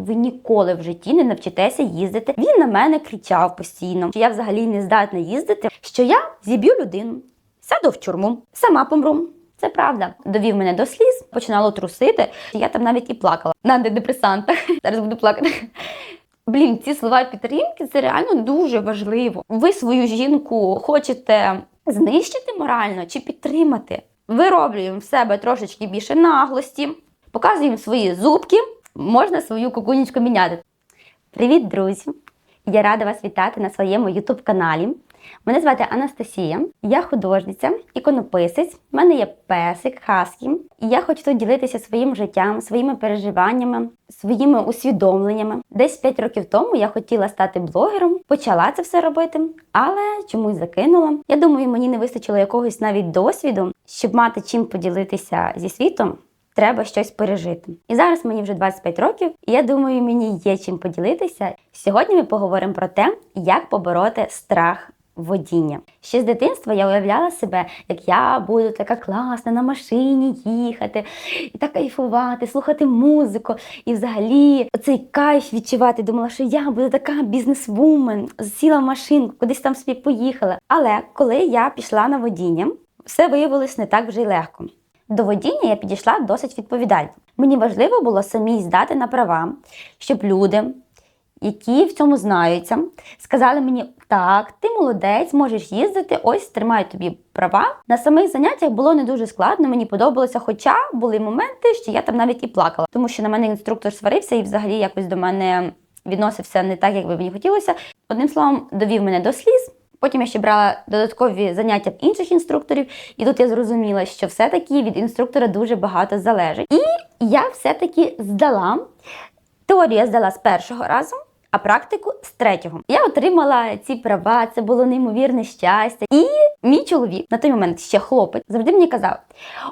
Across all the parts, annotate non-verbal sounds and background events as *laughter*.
Ви ніколи в житті не навчитеся їздити. Він на мене кричав постійно, що я взагалі не здатна їздити, що я зіб'ю людину, сяду в тюрму, сама помру. Це правда. Довів мене до сліз, починало трусити. Я там навіть і плакала на антидепресантах. *laughs* Зараз буду плакати. Блін, ці слова підтримки це реально дуже важливо. Ви свою жінку хочете знищити морально чи підтримати? Вироблюємо в себе трошечки більше наглості, показуємо свої зубки, можна свою кукунечку міняти. Привіт, друзі! Я рада вас вітати на своєму youtube каналі. Мене звати Анастасія, я художниця, іконописець. У мене є песик, хаскі. І я хочу тут ділитися своїм життям, своїми переживаннями, своїми усвідомленнями. Десь 5 років тому я хотіла стати блогером, почала це все робити, але чомусь закинула. Я думаю, мені не вистачило якогось навіть досвіду, щоб мати чим поділитися зі світом. Треба щось пережити. І зараз мені вже 25 років, і я думаю, мені є чим поділитися. Сьогодні ми поговоримо про те, як побороти страх водіння. Ще з дитинства я уявляла себе, як я буду така класна на машині їхати, і так кайфувати, слухати музику, і взагалі цей кайф відчувати. Думала, що я буду така бізнесвумен, сіла в машинку, кудись там собі поїхала. Але коли я пішла на водіння, все виявилось не так вже й легко. До водіння я підійшла досить відповідально. Мені важливо було самій здати на права, щоб люди, які в цьому знаються, сказали мені: так, ти молодець, можеш їздити, ось тримаю тобі права. На самих заняттях було не дуже складно, мені подобалося, хоча були моменти, що я там навіть і плакала, тому що на мене інструктор сварився і взагалі якось до мене відносився не так, як би мені хотілося. Одним словом, довів мене до сліз. Потім я ще брала додаткові заняття в інших інструкторів, і тут я зрозуміла, що все-таки від інструктора дуже багато залежить. І я все-таки здала теорію я здала з першого разу, а практику з третього. Я отримала ці права, це було неймовірне щастя. І мій чоловік на той момент ще хлопець завжди мені казав: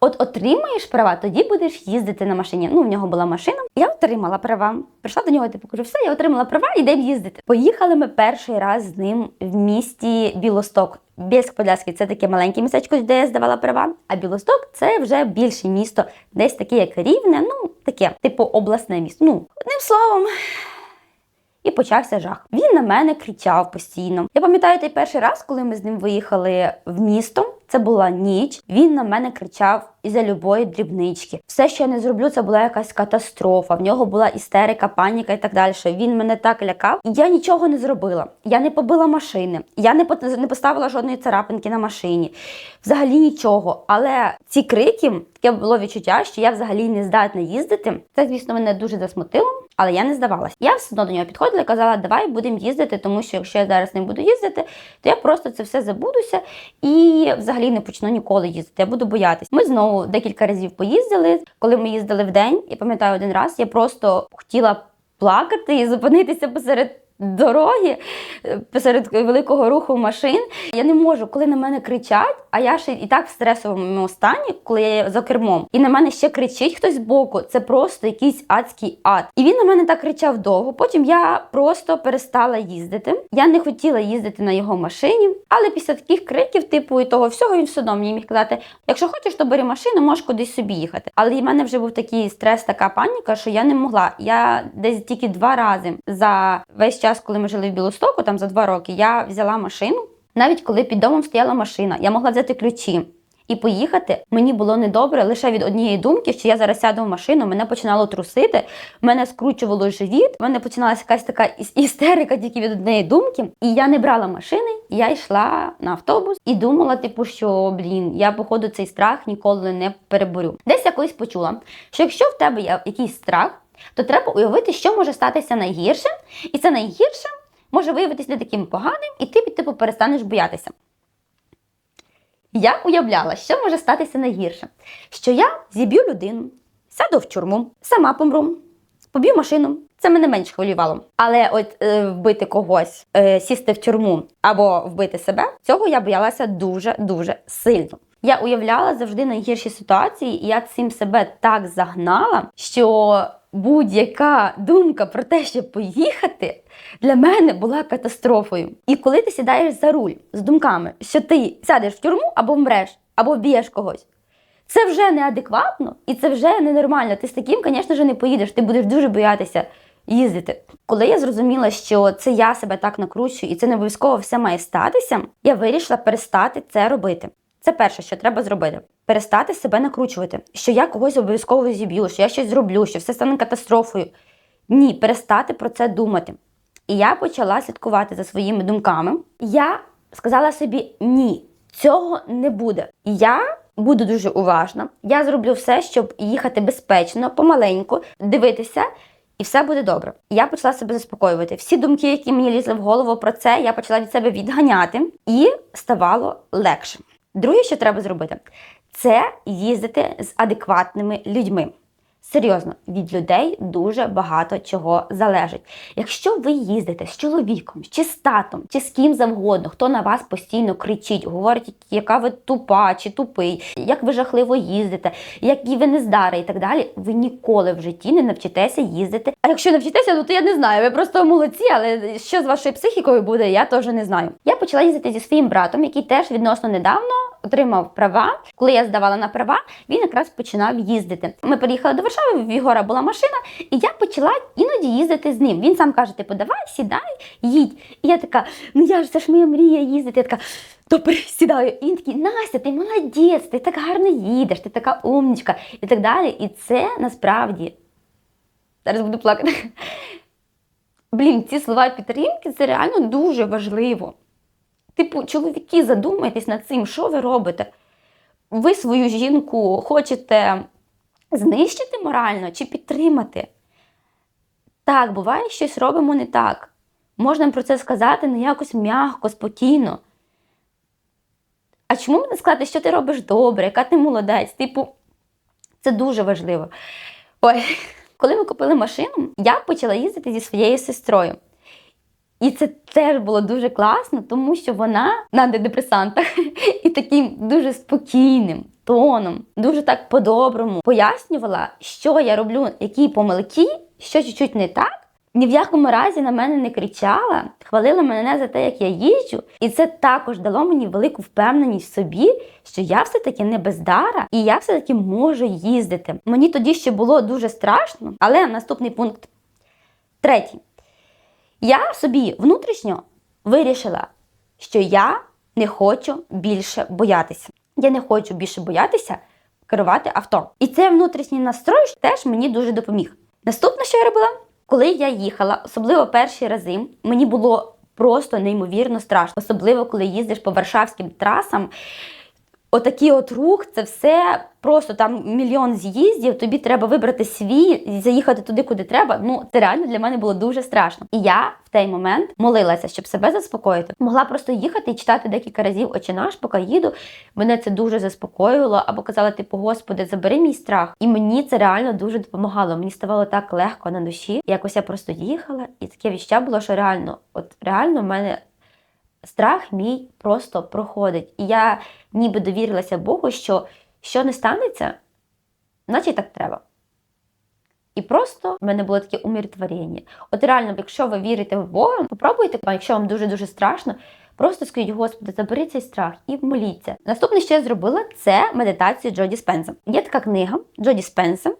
от отримаєш права, тоді будеш їздити на машині. Ну, в нього була машина. Я отримала права. Прийшла до нього, типу, кажу, все, я отримала права, ідемо їздити. Поїхали ми перший раз з ним в місті Білосток. Бєльськ Подляський це таке маленьке містечко, де я здавала права. А Білосток це вже більше місто, десь таке, як Рівне, ну таке, типу обласне місто. Ну, одним словом. І почався жах. Він на мене кричав постійно. Я пам'ятаю той перший раз, коли ми з ним виїхали в місто. Це була ніч. Він на мене кричав із-за любої дрібнички. Все, що я не зроблю, це була якась катастрофа. В нього була істерика, паніка і так далі. Він мене так лякав. Я нічого не зробила. Я не побила машини, я не не поставила жодної царапинки на машині. Взагалі нічого. Але ці крики, таке було відчуття, що я взагалі не здатна їздити. Це, звісно, мене дуже засмутило. Але я не здавалась. Я все одно до нього підходила і казала, давай будемо їздити, тому що якщо я зараз не буду їздити, то я просто це все забудуся і взагалі не почну ніколи їздити. Я буду боятись. Ми знову декілька разів поїздили. Коли ми їздили в день, я пам'ятаю один раз, я просто хотіла плакати і зупинитися посеред. Дороги е, посеред великого руху машин. Я не можу, коли на мене кричать, а я ще і так в стресовому стані, коли я за кермом, і на мене ще кричить хтось збоку. Це просто якийсь адський ад. І він на мене так кричав довго. Потім я просто перестала їздити. Я не хотіла їздити на його машині, але після таких криків, типу і того всього, він все одно мені міг казати: якщо хочеш, то бери машину, можеш кудись собі їхати. Але в мене вже був такий стрес, така паніка, що я не могла. Я десь тільки два рази за весь час, коли ми жили в Білостоку, там за два роки, я взяла машину. Навіть коли під домом стояла машина, я могла взяти ключі і поїхати. Мені було недобре лише від однієї думки, що я зараз сяду в машину, мене починало трусити, мене скручувало живіт, в мене починалася якась така істерика тільки від однієї думки. І я не брала машини, я йшла на автобус і думала, типу, що блін, я походу цей страх ніколи не переборю. Десь я колись почула, що якщо в тебе є якийсь страх, то треба уявити, що може статися найгірше, і це найгірше може виявитися не таким поганим, і ти типу перестанеш боятися. Я уявляла, що може статися найгірше, що я зіб'ю людину, сяду в тюрму, сама помру, поб'ю машину. Це мене менш хвилювало. Але от е, вбити когось, е, сісти в тюрму або вбити себе, цього я боялася дуже дуже сильно. Я уявляла завжди найгірші ситуації, і я цим себе так загнала, що будь-яка думка про те, щоб поїхати, для мене була катастрофою. І коли ти сідаєш за руль з думками, що ти сядеш в тюрму або вмреш, або вб'єш когось. Це вже неадекватно і це вже ненормально. Ти з таким, звісно не поїдеш. Ти будеш дуже боятися їздити. Коли я зрозуміла, що це я себе так накручую і це не обов'язково все має статися, я вирішила перестати це робити. Це перше, що треба зробити. Перестати себе накручувати, що я когось обов'язково зіб'ю, що я щось зроблю, що все стане катастрофою. Ні, перестати про це думати. І я почала слідкувати за своїми думками. Я сказала собі: ні, цього не буде. Я буду дуже уважна. Я зроблю все, щоб їхати безпечно, помаленьку, дивитися. І все буде добре. Я почала себе заспокоювати. Всі думки, які мені лізли в голову про це, я почала від себе відганяти, і ставало легше. Друге, що треба зробити, це їздити з адекватними людьми. Серйозно, від людей дуже багато чого залежить. Якщо ви їздите з чоловіком, чи з татом, чи з ким завгодно, хто на вас постійно кричить, говорить, яка ви тупа чи тупий, як ви жахливо їздите, які ви нездари і так далі, ви ніколи в житті не навчитеся їздити. А якщо навчитеся, ну то я не знаю. Ви просто молодці, але що з вашою психікою буде, я теж не знаю. Я почала їздити зі своїм братом, який теж відносно недавно отримав права. Коли я здавала на права, він якраз починав їздити. Ми приїхали до Варшави, в Єгора була машина, і я почала іноді їздити з ним. Він сам каже: типу, давай, сідай, їдь. І я така, ну я ж це ж моя мрія їздити. Я така. То сідаю. І він такий, Настя, ти молодець, ти так гарно їдеш, ти така умнічка і так далі. І це насправді. Зараз буду плакати. Блін, ці слова підтримки це реально дуже важливо. Типу, чоловіки, задумайтесь над цим, що ви робите? Ви свою жінку хочете знищити морально чи підтримати? Так, буває, щось робимо не так. Можна про це сказати не якось м'яко, спокійно. А чому не сказати, що ти робиш добре, яка ти молодець? Типу, це дуже важливо. Ой, *laughs* коли ми купили машину, я почала їздити зі своєю сестрою. І це теж було дуже класно, тому що вона на антидепресантах *laughs* і таким дуже спокійним тоном, дуже так по-доброму пояснювала, що я роблю, які помилки, що чуть-чуть не так. Ні в якому разі на мене не кричала, хвалила мене за те, як я їжджу, і це також дало мені велику впевненість в собі, що я все-таки не бездара і я все-таки можу їздити. Мені тоді ще було дуже страшно, але наступний пункт третій. Я собі внутрішньо вирішила, що я не хочу більше боятися. Я не хочу більше боятися керувати авто. І цей внутрішній настрой теж мені дуже допоміг. Наступне, що я робила, коли я їхала, особливо перші рази, мені було просто неймовірно страшно, особливо коли їздиш по варшавським трасам. Отакий от рух, це все просто там мільйон з'їздів. Тобі треба вибрати свій заїхати туди, куди треба. Ну це реально для мене було дуже страшно. І я в той момент молилася, щоб себе заспокоїти. Могла просто їхати і читати декілька разів очі наш, поки їду. Мене це дуже заспокоювало. Або казала, типу, Господи, забери мій страх. І мені це реально дуже допомагало. Мені ставало так легко на душі. Якось я просто їхала, і таке відчуття було, що реально, от реально в мене страх мій просто проходить. І я ніби довірилася Богу, що що не станеться, значить так треба. І просто в мене було таке умиротворення. От реально, якщо ви вірите в Бога, попробуйте, якщо вам дуже-дуже страшно, просто скажіть, Господи, забери цей страх і моліться. Наступне, що я зробила, це медитація Джоді Спенса. Є така книга Джоді Спенса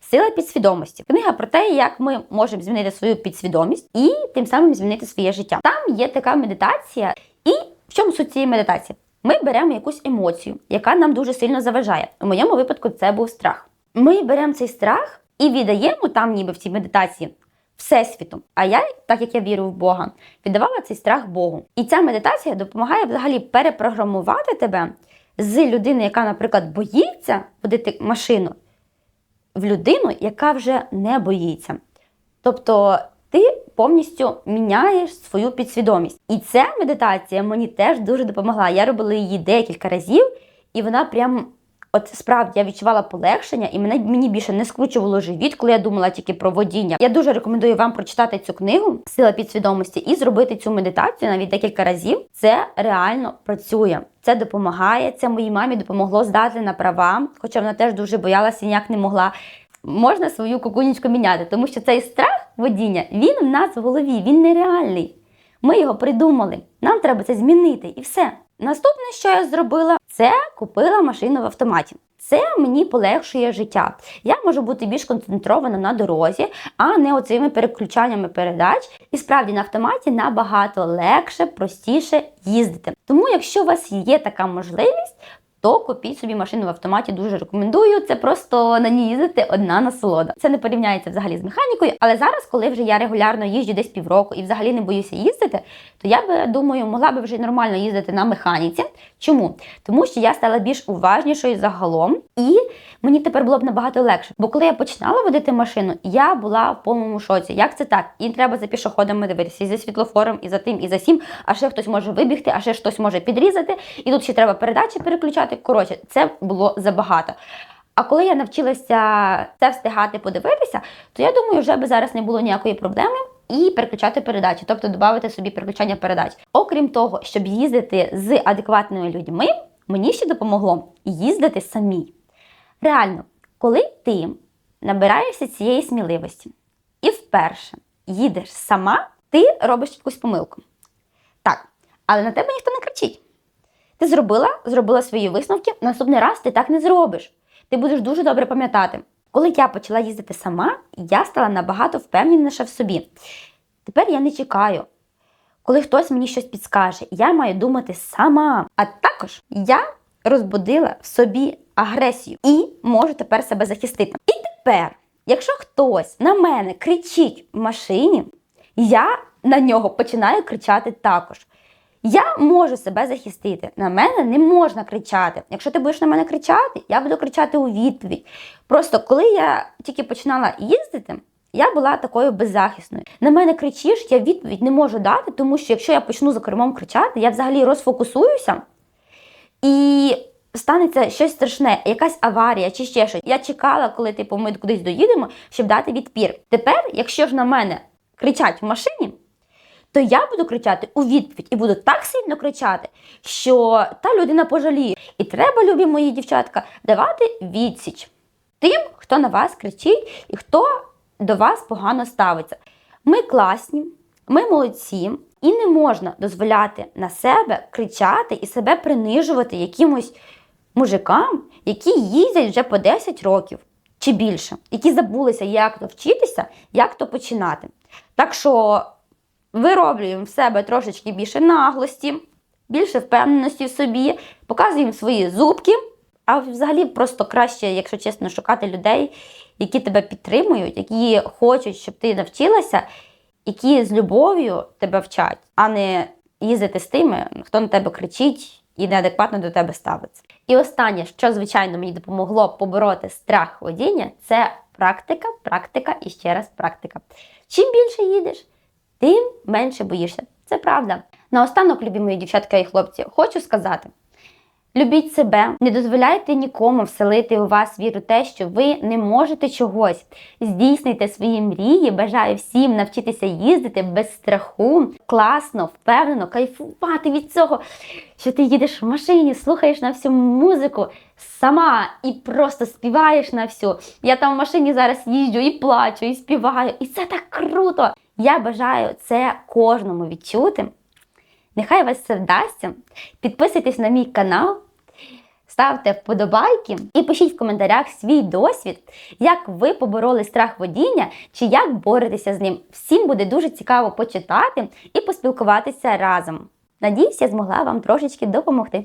Сила підсвідомості. Книга про те, як ми можемо змінити свою підсвідомість і тим самим змінити своє життя. Там є така медитація, і в чому суть цієї медитації? Ми беремо якусь емоцію, яка нам дуже сильно заважає. У моєму випадку це був страх. Ми беремо цей страх і віддаємо там, ніби в цій медитації, всесвіту. А я, так як я вірю в Бога, віддавала цей страх Богу. І ця медитація допомагає взагалі перепрограмувати тебе з людини, яка, наприклад, боїться водити машину, в людину, яка вже не боїться. Тобто ти повністю міняєш свою підсвідомість. І ця медитація мені теж дуже допомогла. Я робила її декілька разів, і вона прям. От справді я відчувала полегшення, і мене мені більше не скручувало живіт, коли я думала тільки про водіння. Я дуже рекомендую вам прочитати цю книгу Сила підсвідомості і зробити цю медитацію навіть декілька разів. Це реально працює. Це допомагає. Це моїй мамі допомогло здати на права, хоча вона теж дуже боялася, ніяк не могла. Можна свою кукунічку міняти, тому що цей страх водіння він в нас в голові, він нереальний. Ми його придумали. Нам треба це змінити і все. Наступне, що я зробила, це купила машину в автоматі. Це мені полегшує життя. Я можу бути більш концентрована на дорозі, а не оцими переключаннями передач. І справді на автоматі набагато легше, простіше їздити. Тому, якщо у вас є така можливість, то купіть собі машину в автоматі. Дуже рекомендую. Це просто на ній їздити одна насолода. Це не порівняється взагалі з механікою. Але зараз, коли вже я регулярно їжджу десь півроку і взагалі не боюся їздити, то я би думаю, могла би вже нормально їздити на механіці. Чому? Тому що я стала більш уважнішою загалом, і мені тепер було б набагато легше. Бо коли я починала водити машину, я була в повному шоці. Як це так? І треба за пішоходами дивитися, і за світлофором, і за тим, і за сім. А ще хтось може вибігти, а ще хтось може підрізати. І тут ще треба передачі переключати. Коротше, це було забагато. А коли я навчилася це встигати подивитися, то я думаю, вже би зараз не було ніякої проблеми. І переключати передачі, тобто додати собі переключання передач. Окрім того, щоб їздити з адекватними людьми, мені ще допомогло їздити самій. Реально, коли ти набираєшся цієї сміливості і вперше їдеш сама, ти робиш якусь помилку. Так, але на тебе ніхто не кричить. Ти зробила, зробила свої висновки, наступний раз ти так не зробиш. Ти будеш дуже добре пам'ятати. Коли я почала їздити сама, я стала набагато впевненіша в собі. Тепер я не чекаю, коли хтось мені щось підскаже. Я маю думати сама. А також я розбудила в собі агресію і можу тепер себе захистити. І тепер, якщо хтось на мене кричить в машині, я на нього починаю кричати також. Я можу себе захистити. На мене не можна кричати. Якщо ти будеш на мене кричати, я буду кричати у відповідь. Просто коли я тільки починала їздити, я була такою беззахисною. На мене кричиш, я відповідь не можу дати, тому що якщо я почну за кермом кричати, я взагалі розфокусуюся і станеться щось страшне, якась аварія чи ще щось. Я чекала, коли типу, ми кудись доїдемо, щоб дати відпір. Тепер, якщо ж на мене кричать в машині, то я буду кричати у відповідь і буду так сильно кричати, що та людина пожаліє. І треба, любі мої дівчатка, давати відсіч тим, хто на вас кричить і хто до вас погано ставиться. Ми класні, ми молодці, і не можна дозволяти на себе кричати і себе принижувати якимось мужикам, які їздять вже по 10 років чи більше, які забулися, як то вчитися, як то починати. Так що вироблюємо в себе трошечки більше наглості, більше впевненості в собі, показуємо свої зубки. А взагалі просто краще, якщо чесно, шукати людей, які тебе підтримують, які хочуть, щоб ти навчилася, які з любов'ю тебе вчать, а не їздити з тими, хто на тебе кричить і неадекватно до тебе ставиться. І останнє, що звичайно мені допомогло побороти страх водіння, це практика, практика і ще раз практика. Чим більше їдеш, тим менше боїшся. Це правда. Наостанок, любі мої дівчатка і хлопці, хочу сказати. Любіть себе, не дозволяйте нікому вселити у вас віру те, що ви не можете чогось. Здійснюйте свої мрії. Бажаю всім навчитися їздити без страху, класно, впевнено, кайфувати від цього, що ти їдеш в машині, слухаєш на всю музику сама і просто співаєш на всю. Я там в машині зараз їжджу і плачу, і співаю, і це так круто. Я бажаю це кожному відчути. Нехай вас це вдасться. Підписуйтесь на мій канал, ставте вподобайки і пишіть в коментарях свій досвід, як ви побороли страх водіння чи як боретеся з ним. Всім буде дуже цікаво почитати і поспілкуватися разом. Надіюсь, я змогла вам трошечки допомогти.